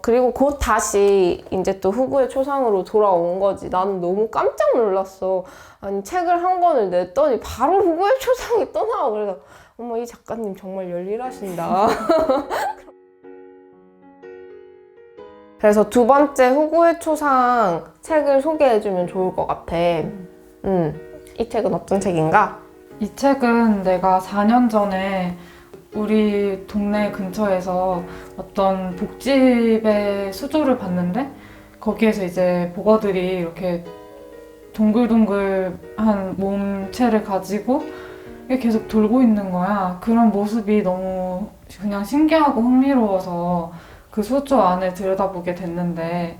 그리고 곧 다시 이제 또 후구의 초상으로 돌아온 거지. 나는 너무 깜짝 놀랐어. 아니, 책을 한 권을 냈더니 바로 후구의 초상이 또 나와. 그래서, 어머, 이 작가님 정말 열일하신다. 그래서 두 번째 후구의 초상 책을 소개해주면 좋을 것 같아. 음. 이 책은 어떤 책인가? 이 책은 내가 4년 전에 우리 동네 근처에서 어떤 복집의 수조를 봤는데 거기에서 이제 보거들이 이렇게 동글동글한 몸체를 가지고 계속 돌고 있는 거야. 그런 모습이 너무 그냥 신기하고 흥미로워서 그 수조 안을 들여다보게 됐는데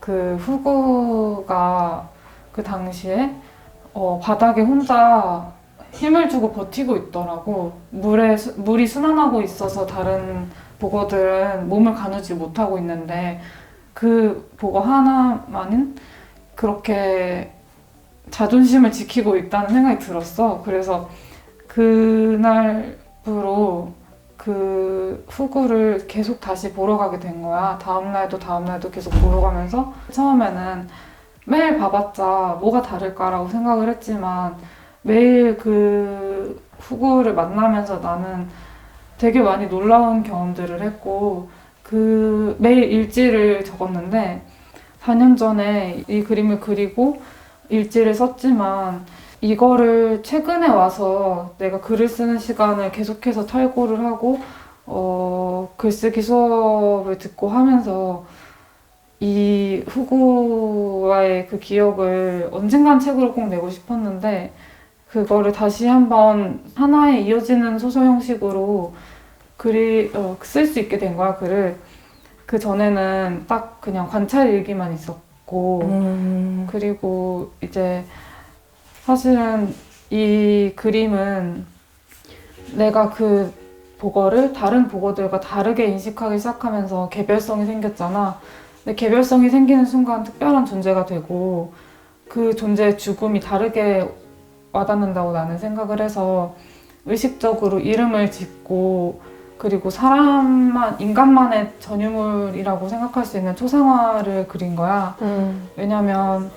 그 후구가 그 당시에 어, 바닥에 혼자 힘을 주고 버티고 있더라고. 물에 수- 물이 순환하고 있어서 다른 보거들은 몸을 가누지 못하고 있는데 그 보거 하나만은 그렇게 자존심을 지키고 있다는 생각이 들었어. 그래서 그날부로 그 후구를 계속 다시 보러 가게 된 거야. 다음날도 다음날도 계속 보러 가면서 처음에는 매일 봐봤자 뭐가 다를까라고 생각을 했지만 매일 그 후구를 만나면서 나는 되게 많이 놀라운 경험들을 했고 그 매일 일지를 적었는데 4년 전에 이 그림을 그리고 일지를 썼지만 이거를 최근에 와서 내가 글을 쓰는 시간을 계속해서 탈고를 하고 어, 글쓰기 수업을 듣고 하면서 이 후구와의 그 기억을 언젠간 책으로 꼭 내고 싶었는데 그거를 다시 한번 하나에 이어지는 소설 형식으로 글이 어, 쓸 수 있게 된 거야 글을 그 전에는 딱 그냥 관찰 일기만 있었고 음. 그리고 이제 사실은 이 그림은 내가 그 보거를 다른 보거들과 다르게 인식하기 시작하면서 개별성이 생겼잖아. 근데 개별성이 생기는 순간 특별한 존재가 되고 그 존재의 죽음이 다르게 와닿는다고 나는 생각을 해서 의식적으로 이름을 짓고 그리고 사람만 인간만의 전유물이라고 생각할 수 있는 초상화를 그린 거야. 음. 왜냐면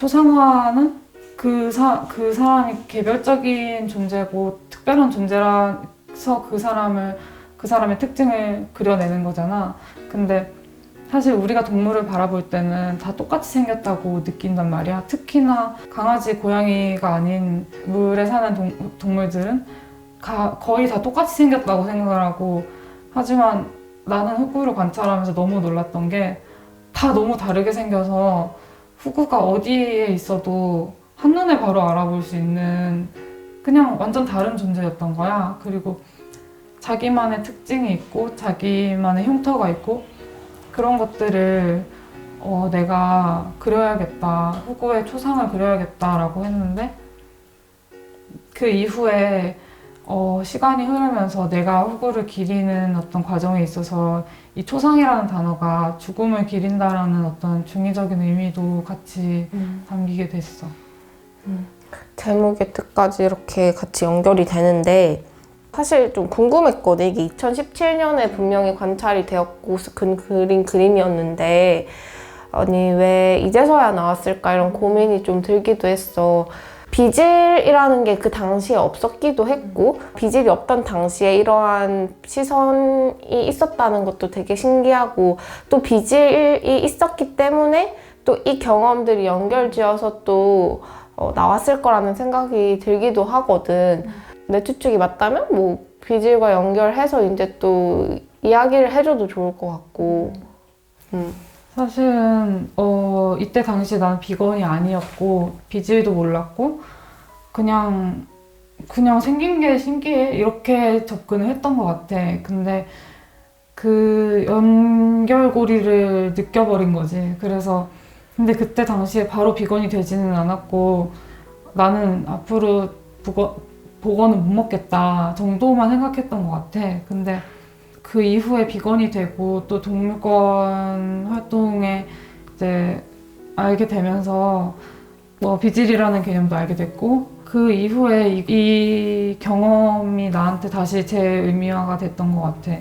초상화는 그, 사, 그 사람이 개별적인 존재고 특별한 존재라서 그 사람을 그 사람의 특징을 그려내는 거잖아. 근데 사실 우리가 동물을 바라볼 때는 다 똑같이 생겼다고 느낀단 말이야. 특히나 강아지, 고양이가 아닌 물에 사는 동, 동물들은 가- 거의 다 똑같이 생겼다고 생각을 하고 하지만 나는 후구를 관찰하면서 너무 놀랐던 게 다 너무 다르게 생겨서 후구가 어디에 있어도 한눈에 바로 알아볼 수 있는 그냥 완전 다른 존재였던 거야. 그리고 자기만의 특징이 있고 자기만의 흉터가 있고 그런 것들을 어, 내가 그려야겠다. 후구의 초상을 그려야겠다라고 했는데 그 이후에 어, 시간이 흐르면서 내가 후구를 기리는 어떤 과정에 있어서 이 초상이라는 단어가 죽음을 기린다라는 어떤 중의적인 의미도 같이 음. 담기게 됐어. 제목의 뜻까지 이렇게 같이 연결이 되는데 사실 좀 궁금했거든. 이게 2017년에 분명히 관찰이 되었고 근 그린 그림이었는데 아니 왜 이제서야 나왔을까 이런 고민이 좀 들기도 했어. 비질이라는 게 그 당시에 없었기도 했고 비질이 없던 당시에 이러한 시선이 있었다는 것도 되게 신기하고 또 비질이 있었기 때문에 또 이 경험들이 연결지어서 또 어, 나왔을 거라는 생각이 들기도 하거든. 내 추측이 맞다면 뭐 비질과 연결해서 이제 또 이야기를 해줘도 좋을 것 같고. 음. 사실은 어, 이때 당시 난 비건이 아니었고 비질도 몰랐고 그냥 그냥 생긴 게 신기해 이렇게 접근을 했던 것 같아. 근데 그 연결고리를 느껴버린 거지. 그래서 근데 그때 당시에 바로 비건이 되지는 않았고 나는 앞으로 보거, 보건은 못 먹겠다 정도만 생각했던 것 같아. 근데 그 이후에 비건이 되고 또 동물권 활동에 이제 알게 되면서 뭐 비질이라는 개념도 알게 됐고 그 이후에 이, 이 경험이 나한테 다시 재의미화가 됐던 것 같아.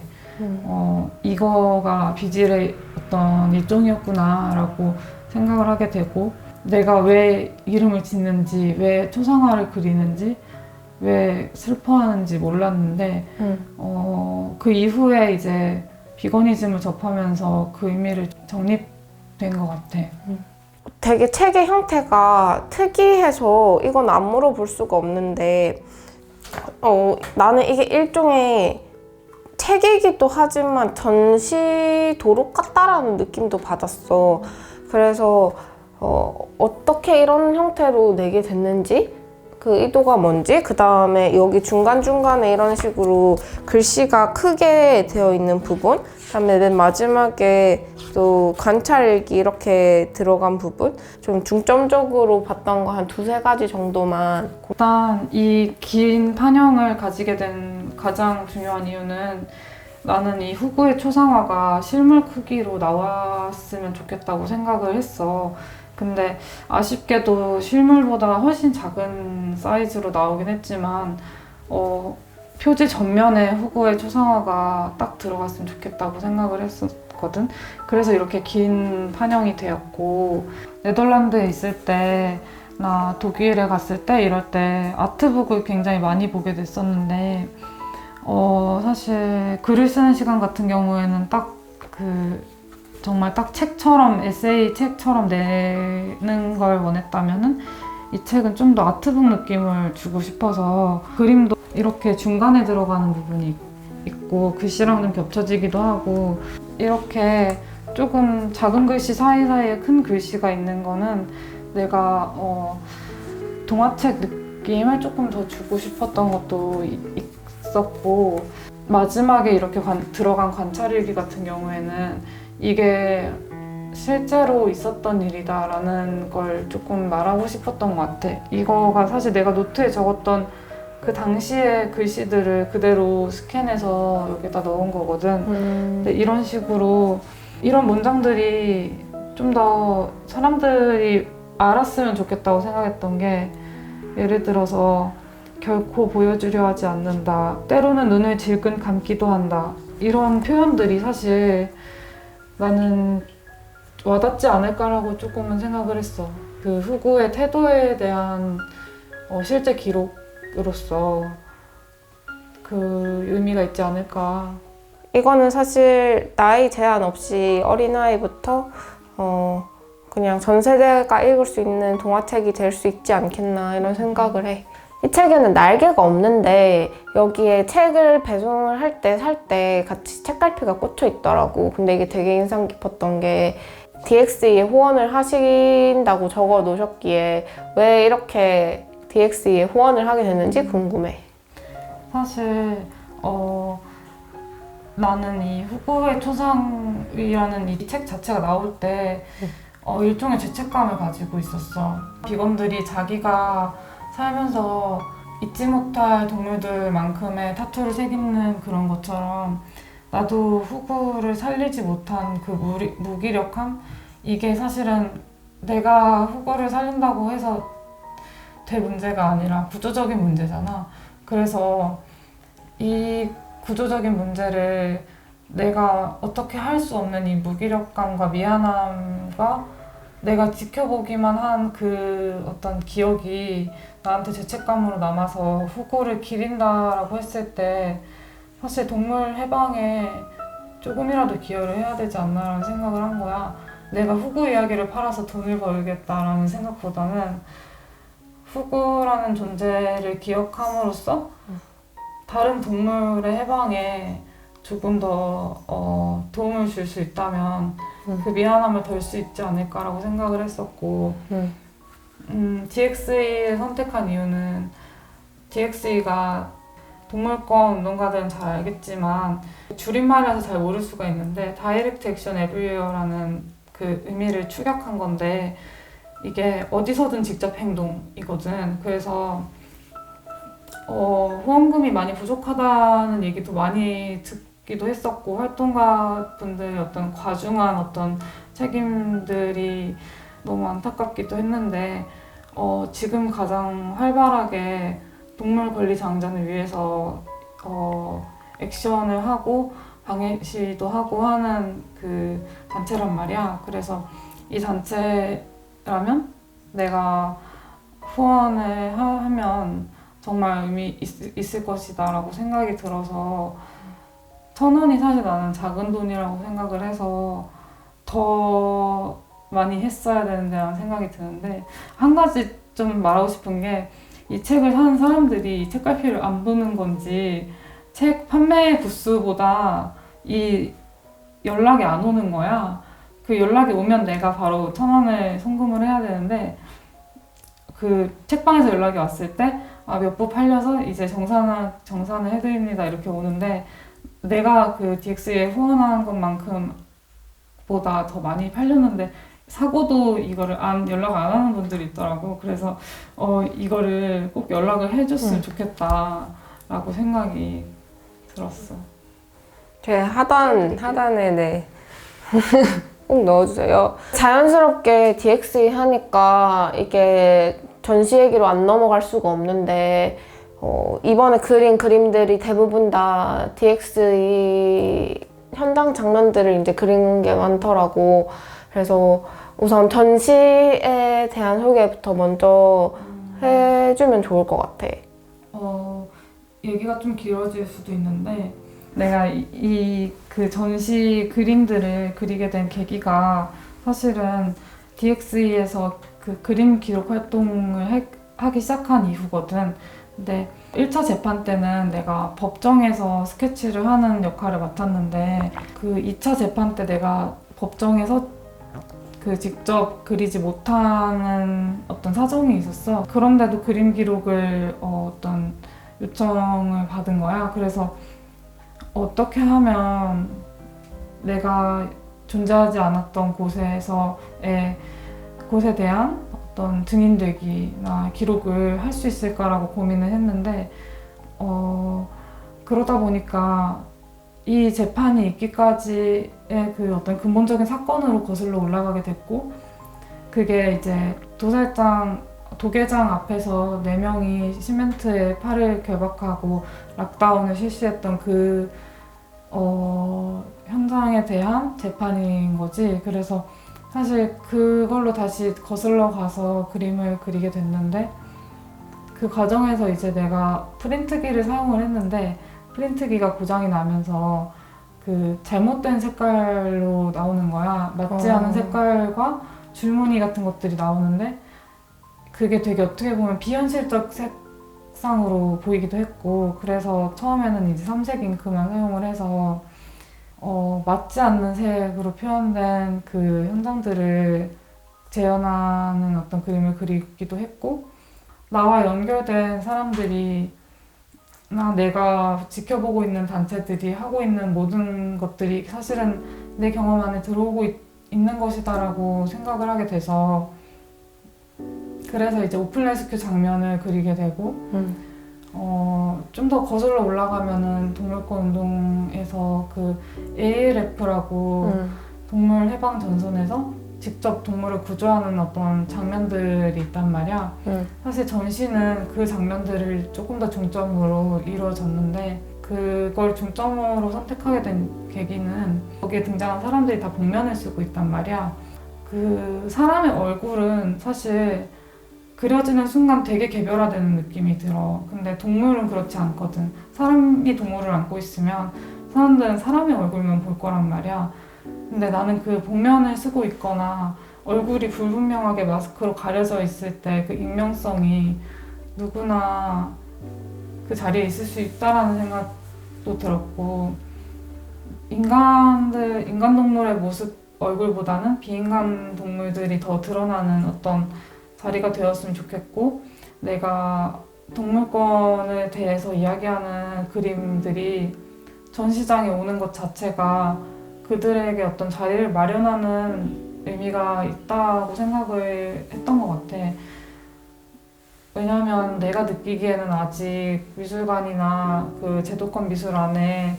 음. 어, 이거가 비질의 어떤 일종이었구나라고 생각을 하게 되고 내가 왜 이름을 짓는지 왜 초상화를 그리는지 왜 슬퍼하는지 몰랐는데 음. 어, 그 이후에 이제 비거니즘을 접하면서 그 의미를 정립된 것 같아. 되게 책의 형태가 특이해서 이건 안 물어볼 수가 없는데 어, 나는 이게 일종의 책이기도 하지만 전시 도록 같다라는 느낌도 받았어. 그래서 어, 어떻게 이런 형태로 내게 됐는지 그 의도가 뭔지 그 다음에 여기 중간중간에 이런 식으로 글씨가 크게 되어 있는 부분 그 다음에 맨 마지막에 또 관찰일기 이렇게 들어간 부분 좀 중점적으로 봤던 거 한 두세 가지 정도만 일단 이 긴 판형을 가지게 된 가장 중요한 이유는 나는 이 후구의 초상화가 실물 크기로 나왔으면 좋겠다고 생각을 했어. 근데 아쉽게도 실물보다 훨씬 작은 사이즈로 나오긴 했지만 어, 표지 전면에 후구의 초상화가 딱 들어갔으면 좋겠다고 생각을 했었거든. 그래서 이렇게 긴 판형이 되었고 네덜란드에 있을 때 나 독일에 갔을 때 이럴 때 아트북을 굉장히 많이 보게 됐었는데 어 사실 글을 쓰는 시간 같은 경우에는 딱그 정말 딱 책처럼 에세이 책처럼 내는 걸 원했다면은 이 책은 좀 더 아트북 느낌을 주고 싶어서 그림도 이렇게 중간에 들어가는 부분이 있고 글씨랑 좀 겹쳐지기도 하고 이렇게 조금 작은 글씨 사이사이에 큰 글씨가 있는 거는 내가 어, 동화책 느낌을 조금 더 주고 싶었던 것도 이- 있었고 마지막에 이렇게 관- 들어간 관찰일기 같은 경우에는 이게 실제로 있었던 일이다라는 걸 조금 말하고 싶었던 것 같아. 이거가 사실 내가 노트에 적었던 그 당시의 글씨들을 그대로 스캔해서 여기다 넣은 거거든. 근데 이런 식으로 이런 문장들이 좀 더 사람들이 알았으면 좋겠다고 생각했던 게 예를 들어서 결코 보여주려 하지 않는다. 때로는 눈을 질끈 감기도 한다. 이런 표현들이 사실 나는 와닿지 않을까라고 조금은 생각을 했어. 그 후구의 태도에 대한 어, 실제 기록으로서 그 의미가 있지 않을까. 이거는 사실 나이 제한 없이 어린아이부터 어 그냥 전 세대가 읽을 수 있는 동화책이 될 수 있지 않겠나 이런 생각을 해. 이 책에는 날개가 없는데 여기에 책을 배송을 할 때살때 같이 책갈피가 꽂혀 있더라고. 근데 이게 되게 인상 깊었던 게 DXE에 후원을 하신다고 적어 놓으셨기에 왜 이렇게 DXE에 후원을 하게 됐는지 궁금해. 사실 어 나는 이 후구의 초상이라는 이 책 자체가 나올 때 어, 일종의 죄책감을 가지고 있었어. 비건들이 자기가 살면서 잊지 못할 동물들만큼의 타투를 새기는 그런 것처럼 나도 후구를 살리지 못한 그 무리, 무기력함 이게 사실은 내가 후구를 살린다고 해서 될 문제가 아니라 구조적인 문제잖아. 그래서 이 구조적인 문제를 내가 어떻게 할 수 없는 이 무기력감과 미안함과 내가 지켜보기만 한 그 어떤 기억이 나한테 죄책감으로 남아서 후구를 기린다라고 했을 때 사실 동물 해방에 조금이라도 기여를 해야 되지 않나라는 생각을 한 거야. 내가 후구 이야기를 팔아서 돈을 벌겠다라는 생각보다는 후구라는 존재를 기억함으로써 다른 동물의 해방에 조금 더 어, 도움을 줄 수 있다면 음. 그 미안함을 덜 수 있지 않을까라고 생각을 했었고 음. 음, DXE를 선택한 이유는 DXE가 동물권 운동가들은 잘 알겠지만 줄임말이라서 잘 모를 수가 있는데 다이렉트 액션 에브리웨어라는 그 의미를 축약한 건데 이게 어디서든 직접 행동이거든. 그래서 어, 후원금이 많이 부족하다는 얘기도 많이 듣기도 했었고 활동가 분들의 어떤 과중한 어떤 책임들이 너무 안타깝기도 했는데 어, 지금 가장 활발하게 동물 권리 장전을 위해서 어, 액션을 하고 방해시도 하고 하는 그 단체란 말이야. 그래서 이 단체라면 내가 후원을 하, 하면 정말 의미 있, 있을 것이다라고 생각이 들어서 천 원이 사실 나는 작은 돈이라고 생각을 해서 더 많이 했어야 되는데라는 생각이 드는데 한 가지 좀 말하고 싶은 게 이 책을 사는 사람들이 이 책갈피를 안 보는 건지 책 판매 부스보다 이 연락이 안 오는 거야. 그 연락이 오면 내가 바로 천 원을 송금을 해야 되는데 그 책방에서 연락이 왔을 때 아, 몇 부 팔려서 이제 정산을, 정산을 해드립니다. 이렇게 오는데 내가 그 DX에 후원한 것만큼 보다 더 많이 팔렸는데 사고도 이거를 안 연락 안 하는 분들이 있더라고. 그래서 어 이거를 꼭 연락을 해줬으면 음. 좋겠다라고 생각이 들었어. 제 하단 하단에 네. 꼭 넣어주세요. 자연스럽게 DX 하니까 이게 전시 얘기로 안 넘어갈 수가 없는데 어, 이번에 그린 그림들이 대부분 다 DX 현장 장면들을 이제 그린 게 많더라고. 그래서 우선 전시에 대한 소개부터 먼저 해주면 좋을 것 같아. 어, 얘기가 좀 길어질 수도 있는데 내가 이 그 전시 그림들을 그리게 된 계기가 사실은 DXE에서 그 그림 기록 활동을 해- 하기 시작한 이후거든. 근데 1차 재판 때는 내가 법정에서 스케치를 하는 역할을 맡았는데 그 2차 재판 때 내가 법정에서 그 직접 그리지 못하는 어떤 사정이 있었어. 그런데도 그림 기록을 어, 어떤 요청을 받은 거야. 그래서 어떻게 하면 내가 존재하지 않았던 곳에서의 곳에 대한 어떤 증인되기나 기록을 할 수 있을까라고 고민을 했는데 어, 그러다 보니까 이 재판이 있기까지의 그 어떤 근본적인 사건으로 거슬러 올라가게 됐고 그게 이제 도살장 도계장 앞에서 네 명이 시멘트에 팔을 결박하고 락다운을 실시했던 그 어, 현장에 대한 재판인 거지. 그래서 사실 그걸로 다시 거슬러 가서 그림을 그리게 됐는데 그 과정에서 이제 내가 프린트기를 사용을 했는데 프린트기가 고장이 나면서 그 잘못된 색깔로 나오는 거야. 맞지 어. 않은 색깔과 줄무늬 같은 것들이 나오는데 그게 되게 어떻게 보면 비현실적 색상으로 보이기도 했고 그래서 처음에는 이제 삼색 잉크만 사용을 해서 어, 맞지 않는 색으로 표현된 그 현장들을 재현하는 어떤 그림을 그리기도 했고 나와 연결된 사람들이 나 내가 지켜보고 있는 단체들이 하고 있는 모든 것들이 사실은 내 경험 안에 들어오고 있, 있는 것이다라고 생각을 하게 돼서 그래서 이제 오픈 레스큐 장면을 그리게 되고 음. 어, 좀 더 거슬러 올라가면은 동물권 운동에서 그 ALF라고 음. 동물 해방 전선에서 직접 동물을 구조하는 어떤 장면들이 있단 말이야. 음. 사실 전시는 그 장면들을 조금 더 중점으로 이루어졌는데 그걸 중점으로 선택하게 된 계기는 거기에 등장한 사람들이 다 복면을 쓰고 있단 말이야. 그 사람의 얼굴은 사실 그려지는 순간 되게 개별화되는 느낌이 들어. 근데 동물은 그렇지 않거든. 사람이 동물을 안고 있으면 사람들은 사람의 얼굴만 볼 거란 말이야. 근데 나는 그 복면을 쓰고 있거나 얼굴이 불분명하게 마스크로 가려져 있을 때 그 익명성이 누구나 그 자리에 있을 수 있다라는 생각도 들었고 인간들 인간 동물의 모습 얼굴보다는 비인간 동물들이 더 드러나는 어떤 자리가 되었으면 좋겠고 내가 동물권에 대해서 이야기하는 그림들이 전시장에 오는 것 자체가 그들에게 어떤 자리를 마련하는 의미가 있다고 생각을 했던 것 같아. 왜냐하면 내가 느끼기에는 아직 미술관이나 그 제도권 미술 안에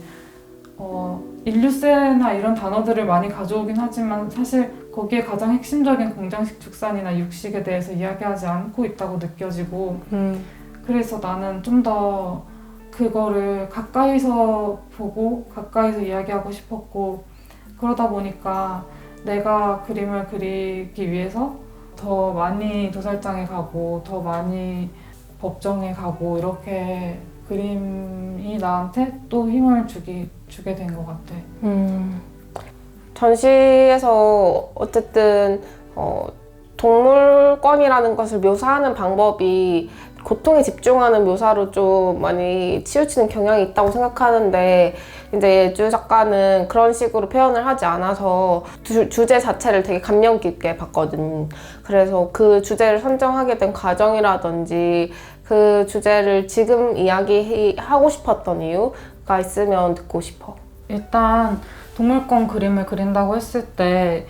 어, 인류세나 이런 단어들을 많이 가져오긴 하지만 사실 거기에 가장 핵심적인 공장식 축산이나 육식에 대해서 이야기하지 않고 있다고 느껴지고 음. 그래서 나는 좀 더 그거를 가까이서 보고 가까이서 이야기하고 싶었고 그러다 보니까 내가 그림을 그리기 위해서 더 많이 도살장에 가고 더 많이 법정에 가고 이렇게 그림이 나한테 또 힘을 주기, 주게 된 것 같아. 음. 전시에서 어쨌든 어, 동물권이라는 것을 묘사하는 방법이 고통에 집중하는 묘사로 좀 많이 치우치는 경향이 있다고 생각하는데 이제 예주 작가는 그런 식으로 표현을 하지 않아서 주, 주제 자체를 되게 감명 깊게 봤거든. 그래서 그 주제를 선정하게 된 과정이라든지 그 주제를 지금 이야기하고 싶었던 이유가 있으면 듣고 싶어. 일단 동물권 그림을 그린다고 했을 때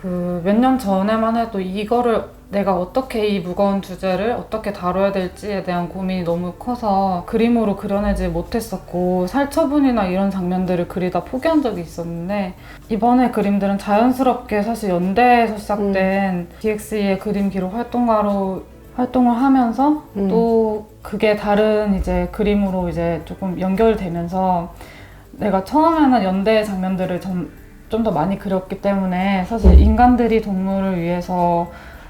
그 몇 년 전에만 해도 이거를 내가 어떻게 이 무거운 주제를 어떻게 다뤄야 될지에 대한 고민이 너무 커서 그림으로 그려내지 못했었고 살처분이나 이런 장면들을 그리다 포기한 적이 있었는데 이번에 그림들은 자연스럽게 사실 연대에서 시작된 DX의 그림 기록 활동가로 활동을 하면서 음. 또 그게 다른 이제 그림으로 이제 조금 연결되면서 내가 처음에는 연대 장면들을 좀 더 많이 그렸기 때문에 사실 인간들이 동물을 위해서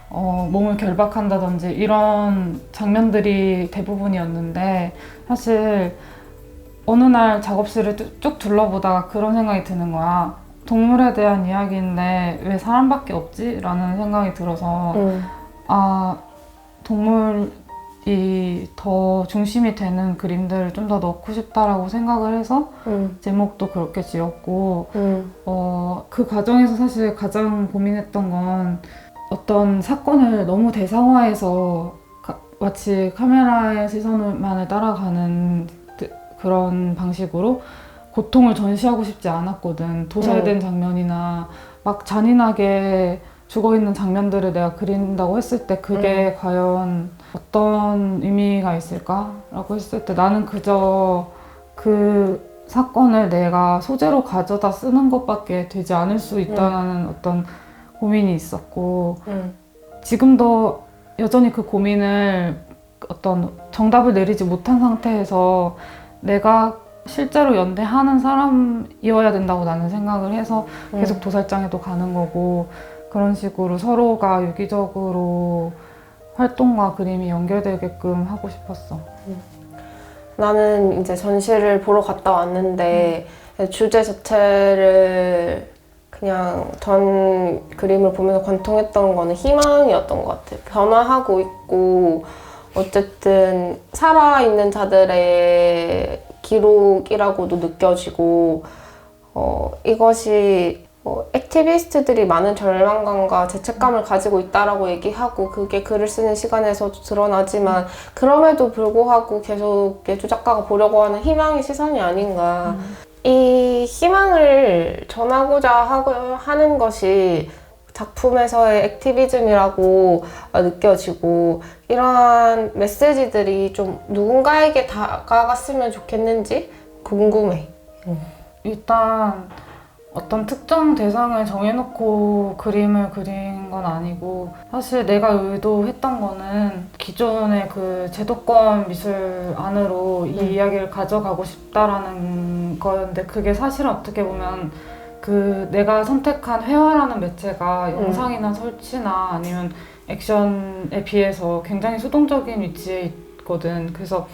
어, 몸을 결박한다든지 이런 장면들이 대부분이었는데 사실 어느 날 작업실을 쭉- 쭉 둘러보다가 그런 생각이 드는 거야. 동물에 대한 이야기인데 왜 사람밖에 없지? 라는 생각이 들어서 음. 아 동물 이 더 중심이 되는 그림들을 좀 더 넣고 싶다라고 생각을 해서 음. 제목도 그렇게 지었고 음. 어, 그 과정에서 사실 가장 고민했던 건 어떤 사건을 너무 대상화해서 가- 마치 카메라의 시선만을 따라가는 드- 그런 방식으로 고통을 전시하고 싶지 않았거든. 도살된 장면이나 막 잔인하게 죽어 있는 장면들을 내가 그린다고 했을 때 그게 과연 어떤 의미가 있을까라고 했을 때 나는 그저 그 사건을 내가 소재로 가져다 쓰는 것밖에 되지 않을 수 있다는 어떤 고민이 있었고 음. 지금도 여전히 그 고민을 어떤 정답을 내리지 못한 상태에서 내가 실제로 연대하는 사람이어야 된다고 나는 생각을 해서 계속 도살장에도 가는 거고 그런 식으로 서로가 유기적으로 활동과 그림이 연결되게끔 하고 싶었어. 나는 이제 전시를 보러 갔다 왔는데 주제 자체를 그냥 전 그림을 보면서 관통했던 거는 희망이었던 것 같아. 변화하고 있고 어쨌든 살아있는 자들의 기록이라고도 느껴지고 어, 이것이 뭐 액티비스트들이 많은 절망감과 죄책감을 가지고 있다라고 얘기하고 그게 글을 쓰는 시간에서도 드러나지만 그럼에도 불구하고 계속 예주 작가가 보려고 하는 희망의 시선이 아닌가. 이 희망을 전하고자 하고 하는 것이 작품에서의 액티비즘이라고 느껴지고 이러한 메시지들이 좀 누군가에게 다가갔으면 좋겠는지 궁금해. 일단 어떤 특정 대상을 정해놓고 그림을 그린 건 아니고 사실 내가 의도했던 거는 기존의 그 제도권 미술 안으로 이 음. 이야기를 가져가고 싶다라는 거였는데 그게 사실은 어떻게 보면 그 내가 선택한 회화라는 매체가 영상이나 설치나 아니면 액션에 비해서 굉장히 수동적인 위치에 있거든. 그래서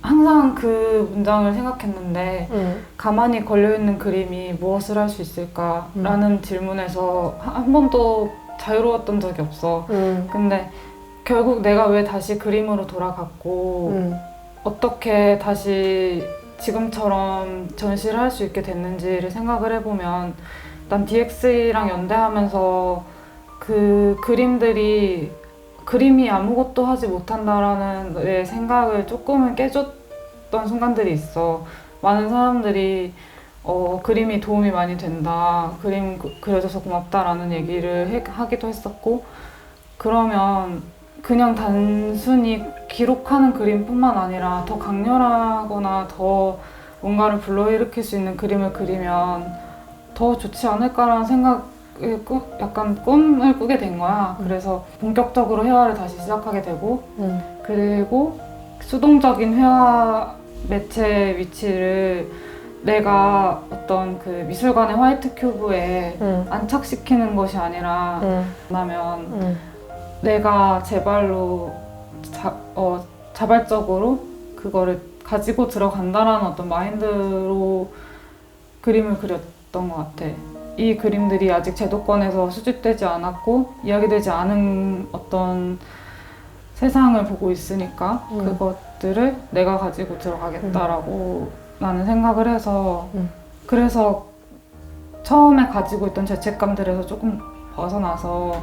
항상 그 문장을 생각했는데 음. 가만히 걸려있는 그림이 무엇을 할 수 있을까라는 질문에서 한- 한 번도 자유로웠던 적이 없어. 음. 근데 결국 내가 왜 다시 그림으로 돌아갔고 음. 어떻게 다시 지금처럼 전시를 할 수 있게 됐는지를 생각을 해보면 난 DX랑 연대하면서 그 그림들이 그림이 아무것도 하지 못한다라는 내 생각을 조금은 깨줬던 순간들이 있어. 많은 사람들이 어, 그림이 도움이 많이 된다. 그림 그- 그려줘서 고맙다라는 얘기를 해- 하기도 했었고, 그러면 그냥 단순히 기록하는 그림뿐만 아니라 더 강렬하거나 더 뭔가를 불러일으킬 수 있는 그림을 그리면 더 좋지 않을까라는 생각 에 꾸- 약간 꿈을 꾸게 된 거야. 그래서 본격적으로 회화를 다시 시작하게 되고, 음. 그리고 수동적인 회화 매체 위치를 내가 어떤 그 미술관의 화이트 큐브에 응. 안착시키는 것이 아니라 응. 나면 응. 내가 제 발로 자, 어, 자발적으로 그거를 가지고 들어간다라는 어떤 마인드로 그림을 그렸던 것 같아. 이 그림들이 아직 제도권에서 수집되지 않았고 이야기되지 않은 어떤 세상을 보고 있으니까 음. 그것들을 내가 가지고 들어가겠다라고 나는 생각을 해서 음. 그래서 처음에 가지고 있던 죄책감들에서 조금 벗어나서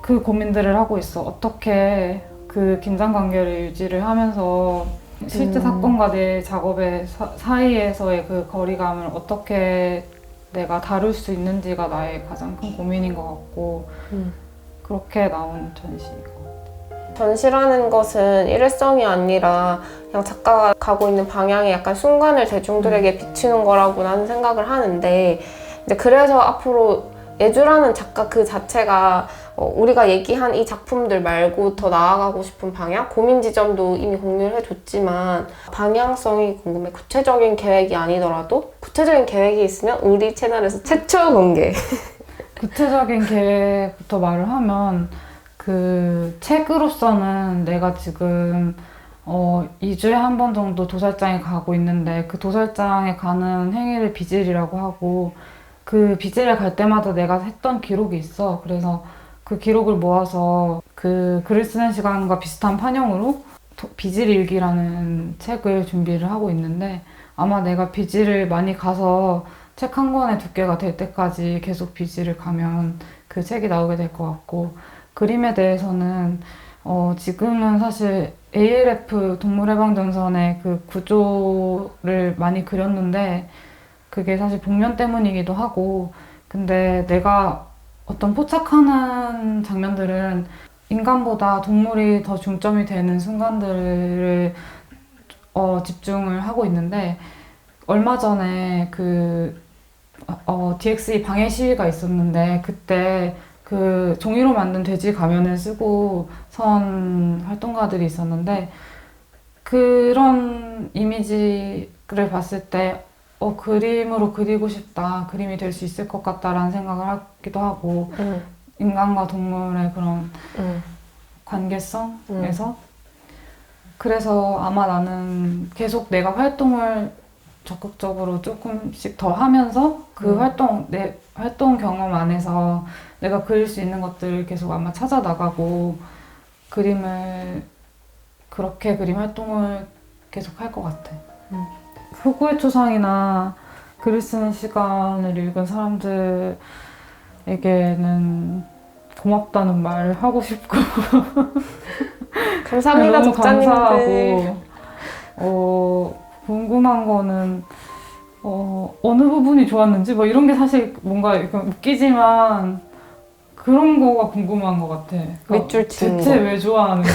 그 고민들을 하고 있어. 어떻게 그 긴장 관계를 유지를 하면서 실제 음. 사건과 내 작업의 사, 사이에서의 그 거리감을 어떻게 내가 다룰 수 있는지가 나의 가장 큰 고민인 것 같고 음. 그렇게 나온 전시고 전시라는 것은 일회성이 아니라 그냥 작가가 가고 있는 방향에 약간 순간을 대중들에게 비추는 거라고 나는 생각을 하는데 이제 그래서 앞으로 예주라는 작가 그 자체가 어, 우리가 얘기한 이 작품들 말고 더 나아가고 싶은 방향, 고민 지점도 이미 공유를 해줬지만 방향성이 궁금해. 구체적인 계획이 아니더라도 구체적인 계획이 있으면 우리 채널에서 최초 공개. 구체적인 계획부터 말을 하면 그 책으로서는 내가 지금 어 2주에 한 번 정도 도살장에 가고 있는데 그 도살장에 가는 행위를 비질이라고 하고 그 비질에 갈 때마다 내가 했던 기록이 있어. 그래서 그 기록을 모아서 그 글을 쓰는 시간과 비슷한 판형으로 도- 비질 일기라는 책을 준비를 하고 있는데 아마 내가 비질을 많이 가서 책 한 권의 두께가 될 때까지 계속 비지를 가면 그 책이 나오게 될 것 같고 그림에 대해서는 어 지금은 사실 ALF 동물해방전선의 그 구조를 많이 그렸는데 그게 사실 복면 때문이기도 하고 근데 내가 어떤 포착하는 장면들은 인간보다 동물이 더 중점이 되는 순간들을 어, 집중을 하고 있는데 얼마 전에 그 어, DXE 방해 시위가 있었는데 그때 그 종이로 만든 돼지 가면을 쓰고 선 활동가들이 있었는데 그런 이미지를 봤을 때 어, 그림으로 그리고 싶다, 그림이 될 수 있을 것 같다라는 생각을 하기도 하고 음, 인간과 동물의 그런 음, 관계성에서. 그래서 아마 나는 계속 내가 활동을 적극적으로 조금씩 더 하면서 그 음. 활동 내 활동 경험 안에서 내가 그릴 수 있는 것들을 계속 아마 찾아 나가고 그림을 그렇게 그림 활동을 계속 할 것 같아. 음. 후구의 초상이나 글을 쓰는 시간을 읽은 사람들에게는 고맙다는 말을 하고 싶고 감사합니다. 감사하고 어, 궁금한 거는 어, 어느 부분이 좋았는지 뭐 이런 게 사실 뭔가 웃기지만 그런 거가 궁금한 것 같아. 그러니까 밑줄 치는 대체 거. 왜 좋아하는지.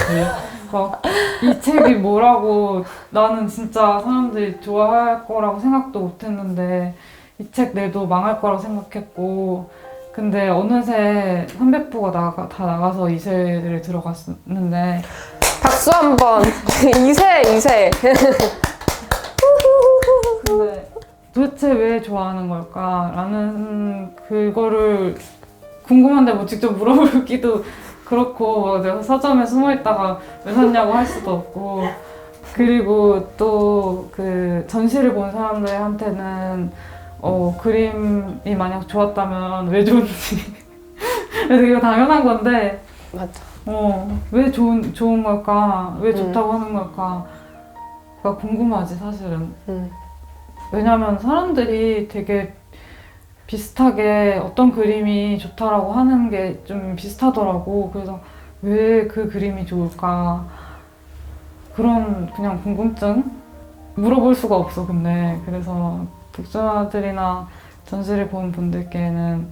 막 이 책이 뭐라고 나는 진짜 사람들이 좋아할 거라고 생각도 못 했는데 이 책 내도 망할 거라고 생각했고 근데 어느새 300부가 나가, 다 나가서 2세를 들어갔는데 박수 한 번. 2세, 2세. 근데 도대체 왜 좋아하는 걸까라는 그거를 궁금한데 뭐 직접 물어보기도 그렇고 내가 서점에 숨어 있다가 왜 샀냐고 할 수도 없고 그리고 또 그 전시를 본 사람들한테는 어 그림이 만약 좋았다면 왜 좋은지 그래서 이거 당연한 건데 맞아. 어, 왜 좋은, 좋은 걸까? 왜 음. 좋다고 하는 걸까? 가 궁금하지, 사실은. 음. 왜냐면 사람들이 되게 비슷하게 어떤 그림이 좋다라고 하는 게 좀 비슷하더라고. 그래서 왜 그 그림이 좋을까? 그런 그냥 궁금증? 물어볼 수가 없어, 근데. 그래서 독자들이나 전시를 본 분들께는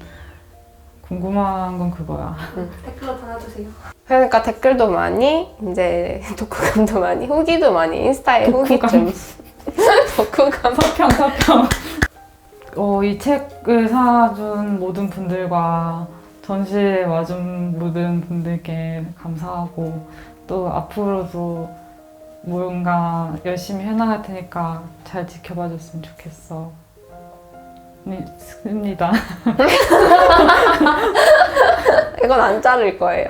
궁금한 건 그거야. 댓글로 달아주세요. 그러니까 댓글도 많이, 이제 독후감도 많이, 후기도 많이, 인스타에 후기 좀. 독후감. 서평 서평 어, 이 책을 사준 모든 분들과 전시에 와준 모든 분들께 감사하고 또 앞으로도 뭔가 열심히 해나갈 테니까 잘 지켜봐 줬으면 좋겠어. 네, 습니다. 이건 안 자를 거예요.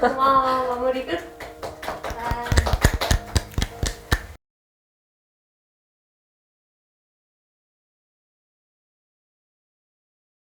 고마워 마무리 끝.